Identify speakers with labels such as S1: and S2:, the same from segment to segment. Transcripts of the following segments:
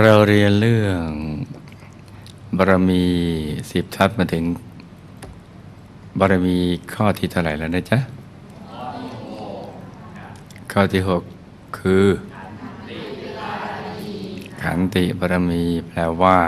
S1: เราเรียนเรื่องบารมีสิบทัศน์มาถึง บารมีข้อที่เท่าไหร่แล้วนะจ๊ะ ข้อที่หกคือ ขันติบารมีแปลว่า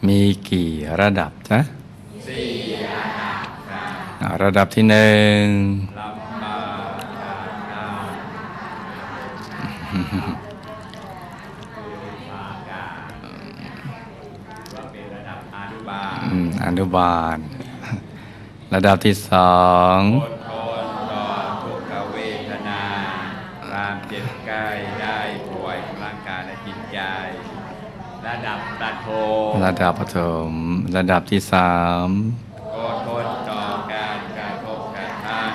S1: มมีกี่ระดับจ๊ะ ระดับที่หนึ่งอืมอนุบาล ระดับที่สอง
S2: อดทนต่อทุกขเวทนาความเจ็บใกล้ได้ป่วยของร่างกายและจิตใจระดับประโท
S1: ระดับปฐมระดับที่สาม
S2: อดทนต่อการกระทบกระทั่ง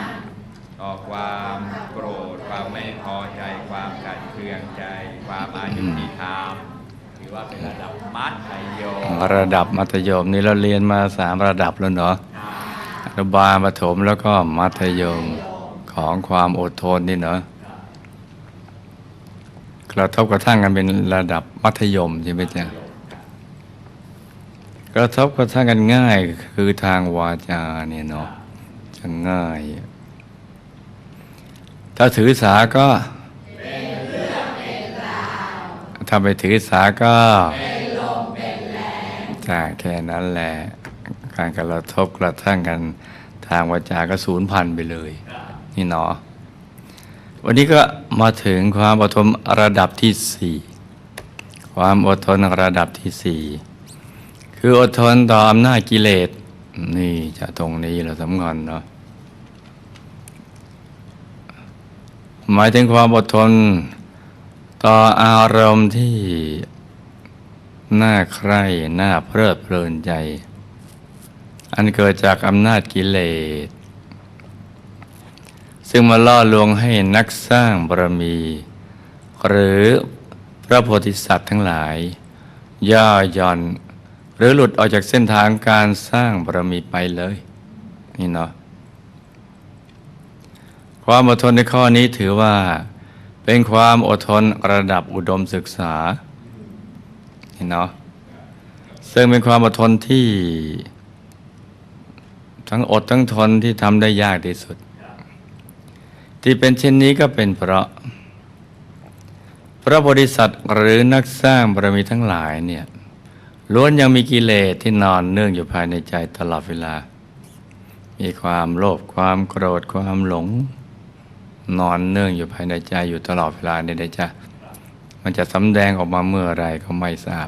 S2: ต่อความโกรธ ความไม่พอใจ ความืองใจความอายุติธรรมถือว่าเป็นระดับมัธยม
S1: ระดับมัธยมนี่เราเรียนมาสามระดับแล้วเนาะอนุบาลปฐมแล้วก็มัธยมของความอดทนนี่เนาะกระทบกระทั่งกันเป็นระดับมัธยมใช่ไหมจ๊ะกระทบกระทั่งกันง่ายคือทางวาจาเนี่ยเนาะจะง่าย ถ้าถือสาก็ ถ้าไปถือสาก็จ้าแค่นั้นแหละ การกระทบกระทั่งกันทางวาจาก็ศูนย์พันไปเลย นี่เนาะวันนี้ก็มาถึงความอดทนระดับที่สี่ความอดทนระดับที่สี่คืออดทนต่ออำนาจกิเลสนี่จะตรงนี้เราสำคัญเนาะหมายถึงความอดทน ต่ออารมณ์ที่น่าใคร่น่าเพลิดเพลินใจ อันเกิดจากอำนาจกิเลส ซึ่งมาล่อลวงให้นักสร้างบารมี หรือพระโพธิสัตว์ทั้งหลาย ย่อหย่อน หรือหลุดออกจากเส้นทางการสร้างบารมีไปเลย นี่เนาะความอดทนในข้อนี้ถือว่า เป็นความอดทนระดับอุดมศึกษานี่เนาะซึ่งเป็นความอดทนที่ ทั้งอดทั้งทนที่ทำได้ยากที่สุด ที่เป็นเช่นนี้ก็เป็นเพราะ พระโพธิสัตว์หรือนักสร้างบารมีทั้งหลายเนี่ยล้วนยังมีกิเลสที่นอนเนื่องอยู่ภายในใจตลอดเวลา มีความโลภความโกรธความหลง นอนเนื่องอยู่ภายในใจอยู่ตลอดเวลาเนี่ยนะจ๊ะมันจะสำแดงออกมาเมื่อไรก็ไม่ทราบ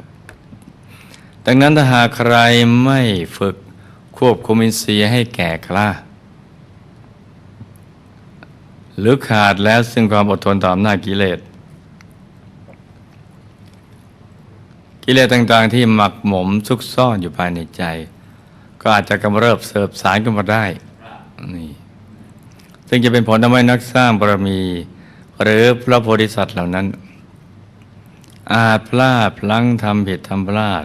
S1: ดังนั้นถ้าหากใครไม่ฝึกควบคุมอินทรีย์ให้แก่กล้า หรือขาดแล้วซึ่งความอดทนต่ออำนาจกิเลส กิเลสต่างๆที่หมักหมมซุกซ่อนอยู่ภายในใจ ก็อาจจะกำเริบเสบสารขึ้นมาได้ ซึ่งจะเป็นผลทำให้นักสร้างบารมี หรือพระโพธิสัตว์เหล่านั้น อาจพลาดพลั้งทำผิดทำพลาด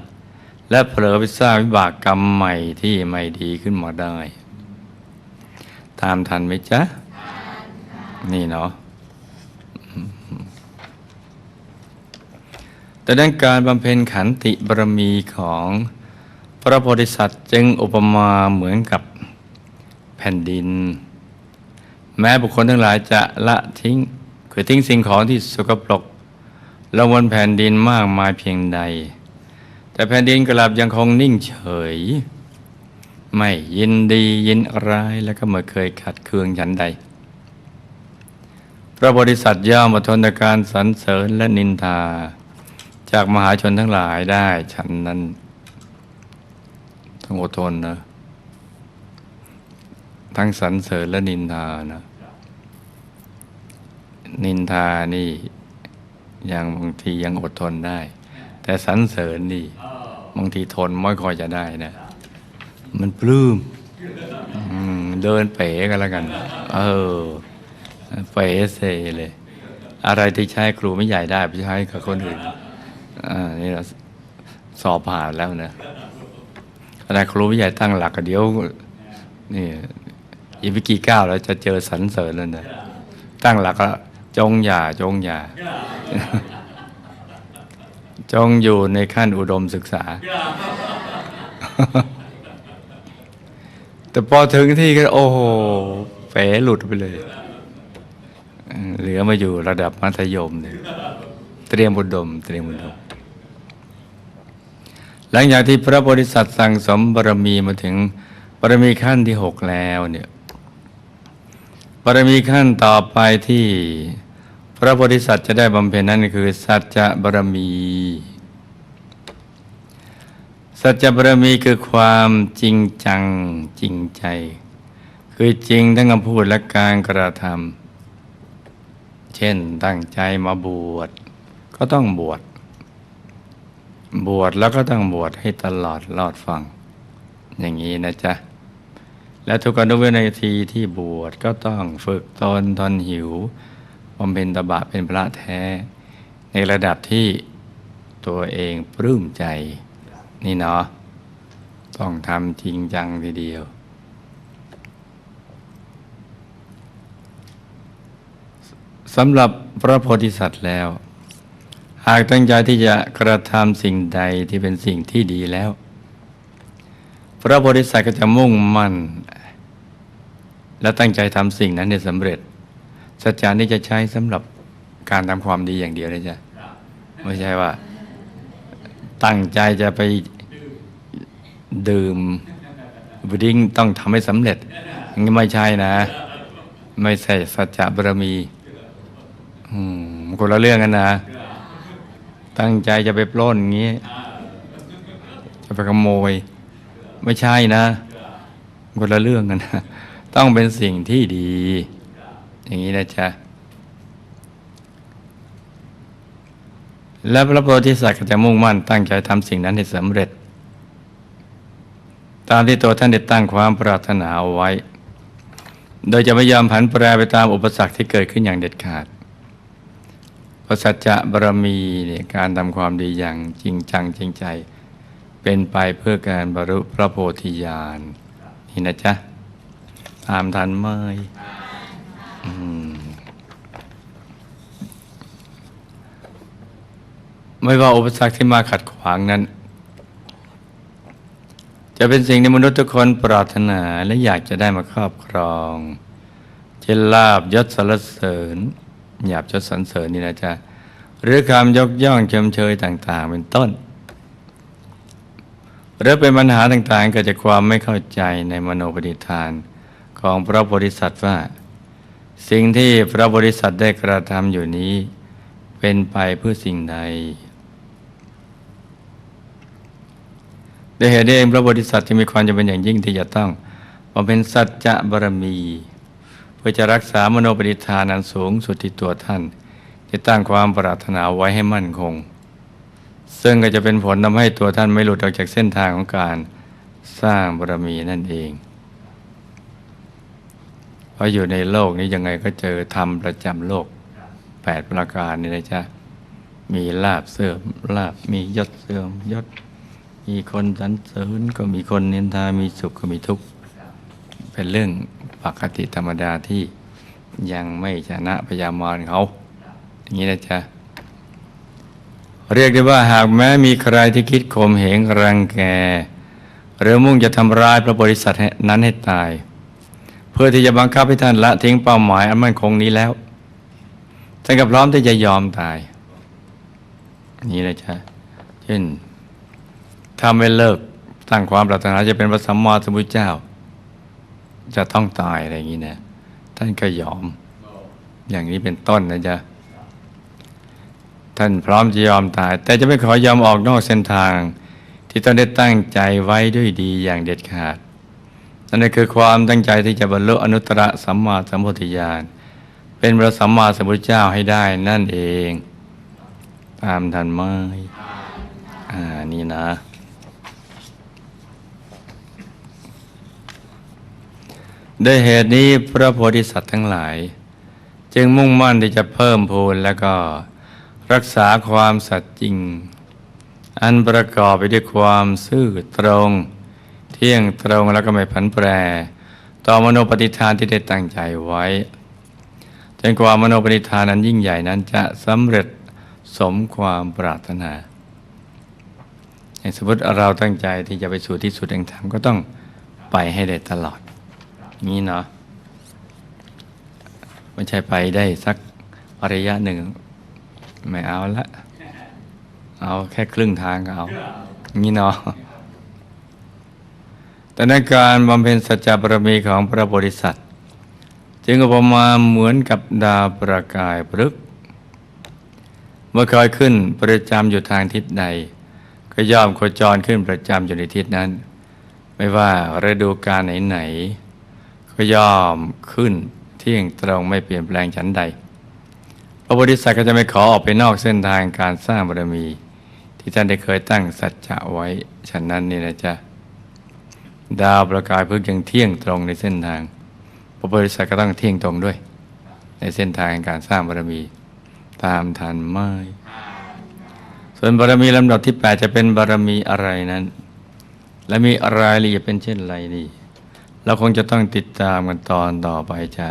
S1: และเผลอไปสร้างวิบากกรรมใหม่ที่ไม่ดีขึ้นมาได้ ตามทันไหมจ๊ะ นี่เนาะแต่ด้านการบำเพ็ญขันติบารมีของพระโพธิสัตว์จึงอุปมาเหมือนกับแผ่นดิน แม้บุคคลทั้งหลายจะละทิ้ง คือทิ้งสิ่งของที่สกปรกลงบนแผ่นดินมากมายเพียงใด แต่แผ่นดินกลับยังคงนิ่งเฉย ไม่ยินดียินร้ายแล้วก็ไม่เคยขัดเคืองฉันใด พระบริษัทย่อมอดทนต่อการสรรเสริญและนินทา จากมหาชนทั้งหลายได้ฉันนั้นต้องอดทนนะทั้งสรรเสริญและนินทานะ นินทานี่ยังบางทียังอดทนได้ แต่สรรเสริญนี่บางทีทนไม่ค่อยจะได้นะ มันปลื้มอืมเดินเป๋กันแล้วกัน เออเป๋เซเลย อะไรที่ใช้ครูไม่ใหญ่ได้ไปใช้กับคนอื่นอ่านี่เราสอบผ่านแล้วนะขณะครูไม่ใหญ่ตั้งหลักก็เดี๋ยวนี่อีกวิกี่ก้าวแล้วจะเจอสรรเสริญแล้วนะตั้งหลักแล้ว จงอย่าจงอย่า จงอยู่ในขั้นอุดมศึกษา แต่พอถึงที่ก็โอ้โหเป๋หลุดไปเลยเออเหลือมาอยู่ระดับมัธยมเนี่ยเตรียมอุดม เตรียมอุดม หลังจากที่พระโพธิสัตว์สั่งสมบารมีมาถึงบารมีขั้นที่หกแล้วเนี่ยบารมีขั้นต่อไปที่ พระโพธิสัตว์จะได้บำเพ็ญนั้นคือ สัจจะบารมี สัจจะบารมีคือความจริงจังจริงใจ คือจริงทั้งคำพูดและการกระทำเช่นตั้งใจมาบวช ก็ต้องบวช บวชแล้วก็ต้องบวชให้ตลอดรอดฟัง อย่างนี้นะจ๊ะและทุกอนุเวนาทีที่บวชก็ต้องฝึกตนทนหิว บำเพ็ญตบะเป็นพระแท้ ในระดับที่ตัวเองปลื้มใจ นี่เนาะต้องทำจริงจังทีเดียว สำหรับพระโพธิสัตว์แล้ว หากตั้งใจที่จะกระทำสิ่งใดที่เป็นสิ่งที่ดีแล้ว พระโพธิสัตว์ก็จะมุ่งมั่น และตั้งใจทำสิ่งนั้นให้สำเร็จ สัจจานี้จะใช้สำหรับการทำความดีอย่างเดียวนะจ๊ะไม่ใช่ว่า ตั้งใจจะไปดื่มบดิ้งต้องทำให้สำเร็จอย่างนี้ไม่ใช่นะ ไม่ใช่สัจจะบารมีอืมคนละเรื่องกันนะ ตั้งใจจะไปปล้นอย่างนี้ จะไปขโมย ไม่ใช่นะ คนละเรื่องกันนะ ต้องเป็นสิ่งที่ดี อย่างนี้นะจ๊ะ และพระโพธิสัตว์ก็จะมุ่งมั่นตั้งใจทำสิ่งนั้นให้สำเร็จ ตามที่ตัวท่านได้ตั้งความปรารถนาเอาไว้ โดยจะไม่ยอมผันแปรไปตามอุปสรรคที่เกิดขึ้นอย่างเด็ดขาดพระสัจจะบารมีเนี่ยการทำความดีอย่างจริงจังจริงใจ เป็นไปเพื่อการบรรลุพระโพธิญาณนี่นะจ๊ะตามทันไหมอืม ไม่ว่าอุปสรรคที่มาขัดขวางนั้น จะเป็นสิ่งที่มนุษย์ทุกคนปรารถนาและอยากจะได้มาครอบครองเช่นลาบยศสรรเสริญหยาบยศสรรเสริญนี่นะจ๊ะหรือคำยกย่องชมเชยต่างๆ เป็นต้น หรือเป็นปัญหาต่างๆเกิดจากความไม่เข้าใจในมโนปณิธานของพระโพธิสัตว์ว่า สิ่งที่พระโพธิสัตว์ได้กระทำอยู่นี้ เป็นไปเพื่อสิ่งใดด้วยเหตุนี้เองพระโพธิสัตว์จึงมีความจำเป็นอย่างยิ่งที่จะต้องบำเพ็ญสัจจะบารมี เพื่อจะรักษามโนปณิธานอันสูงสุดที่ตัวท่านที่ตั้งความปรารถนาไว้ให้มั่นคง ซึ่งก็จะเป็นผลทำให้ตัวท่านไม่หลุดออกจากเส้นทางของการสร้างบารมีนั่นเอง ราะอยู่ในโลกนี้ยังไงก็เจอธรรมประจำโลกแปดประการนี่นะจ๊ะมีลาบเสื่อมลาบมียศเสื่อมยศ มีคนสรรเสริญก็มีคนเนินทามีสุขก็มีทุกข์เป็นเรื่องปกติธรรมดาที่ยังไม่ชนะพยามารเขาอย่างนี้นะจ๊ะเรียกได้ว่าหากแม้มีใครที่คิดข่มเหงรังแก หรือมุ่งจะทำร้ายพระบริษัทนั้นให้ตาย พื่อที่จะบังคับให้ท่านละทิ้งเป้าหมายอันมั่นคงนี้แล้วท่านก็พร้อมที่จะยอมตาย นี่นะจ๊ะเช่นถ้าไม่เลิกตั้งความปรารถนาจะเป็นพระสัมมาสัมพุทธเจ้า จะต้องตายอะไรอย่างนี้นะท่านก็ยอม อย่างนี้เป็นต้นนะจ๊ะท่านพร้อมจะยอมตาย แต่จะไม่ขอยอมออกนอกเส้นทาง ที่ตนได้ตั้งใจไว้ด้วยดีอย่างเด็ดขาด นั่นคือความตั้งใจที่จะบรรลุอนุตตรสัมมาสัมพุทธญาณ เป็นพระสัมมาสัมพุทธเจ้าให้ได้นั่นเอง ตามทันไหมอ่านี่นะ ด้วยเหตุนี้พระโพธิสัตว์ทั้งหลาย จึงมุ่งมั่นที่จะเพิ่มพูนแล้วก็รักษาความสัตย์จริง อันประกอบไปด้วยความซื่อตรง ที่ยงตรงแล้วก็ไม่ผันแปร ต่อมโนปฏิฐานที่ได้ตั้งใจไว้จนกว่ามโนปณิธานนั้นยิ่งใหญ่นั้นจะสำเร็จสมความปรารถนาอย่างสมมติเราตั้งใจที่จะไปสู่ที่สุดแห่งธรรมก็ต้องไปให้ได้ตลอด นี้เนาะไม่ใช่ไปได้สักระยะหนึ่ง ไม่เอาละ เอาแค่ครึ่งทางก็เอานี้เนาะ แต่ในการบำเพ็ญสัจจะบารมีของพระโพธิสัตว์ จึงอุปมาเหมือนกับดาวประกายพฤกษ์เมื่อคอยขึ้นประจำอยู่ทางทิศใด ก็ย่อมโคจรขึ้นประจำอยู่ในทิศนั้น ไม่ว่าฤดูกาลไหนๆก็ย่อมขึ้นเที่ยงตรงไม่เปลี่ยนแปลงฉันใด พระโพธิสัตว์ก็จะไม่ขอออกไปนอกเส้นทางการสร้างบารมี ที่ท่านได้เคยตั้งสัจจะไว้ฉะนั้นนี่นะจ๊ะ ดาวประกายพึ่งยังเที่ยงตรงในเส้นทางพระบริษัทก็ต้องเที่ยงตรงด้วย ในเส้นทางแห่งการสร้างบารมีตามทันไม่ ส่วนบารมีลำดับที่ 8 จะเป็นบารมีอะไรนั้น และมีรายละเอียดเป็นเช่นไรนี่ เราคงจะต้องติดตามกันตอนต่อไปจ้า